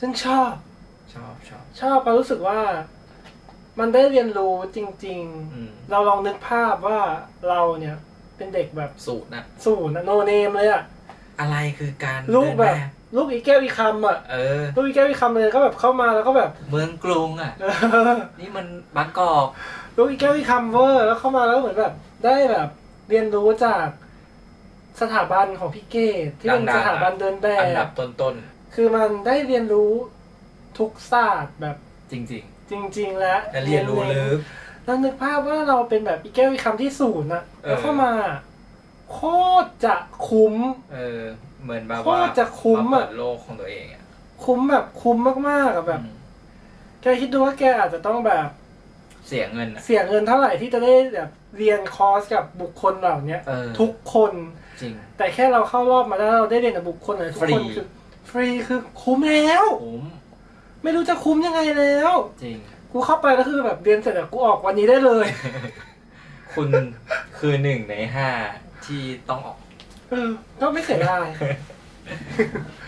ซึ่งชอบ ชอบชอบ ชอบเพราะรู้สึกว่า มันได้เรียนรู้จริง อืมๆ เราลองนึกภาพว่าเราเนี่ยเป็นเด็กแบบสูตรนะศูนย์โนเนมเลยอะอะไรคือการลูกเดินแบบลูกอีแก้วอีคำอะเออ ลูกอีแก้วอีคำเลยก็แบบเข้ามาแล้วก็แบบ เมืองกรุงอะเออนี่มันบางกอก ลูกอีแก้วอีคำเวอร์แล้วเข้ามาแล้วเหมือนแบบ ได้แบบเรียนรู้จากสถาบันของพี่เกดที่เป็นดังๆ สถาบันเดินแบอันดับบต้น คือมันได้เรียนรู้ทุกศาสตร์แบบๆจริง จริง ๆ แล้วๆและเรียนรู้ลึก แล้วนึกภาพว่าเราเป็นแบบอีแก้วอีคำที่ศูนย์อะเออ แล้วเข้ามาโคตรจะคุ้ม เออ เหมือนแบบโคว่าตรจะคุ้มอะาเปิดโลกของตัวเองอะคุ้มแบบคุ้มมากๆอะแบบ อืมแกคิดดูว่าแกอาจจะต้องแบบเสียเงินอะเสียเงินเท่าไหร่ที่จะได้แบบเรียนคอร์สกับบุคคลเหล่าเนี้ย เออทุกคน จริง แต่แค่เราเข้ารอบมาแล้วเราได้เรียนกับบุคคลไหนทุกฟรีคนคือ ฟรีคือคุ้มแล้วคุ้มไม่รู้จะคุ้มยังไงแล้ว จริง กูเข้าไปแล้วคือแบบเรียนเสร็จอะกูออกวันนี้ได้เลย คุณคือหนึ่งในห้าที่ต้องออก เออก็ไม่เสียดาย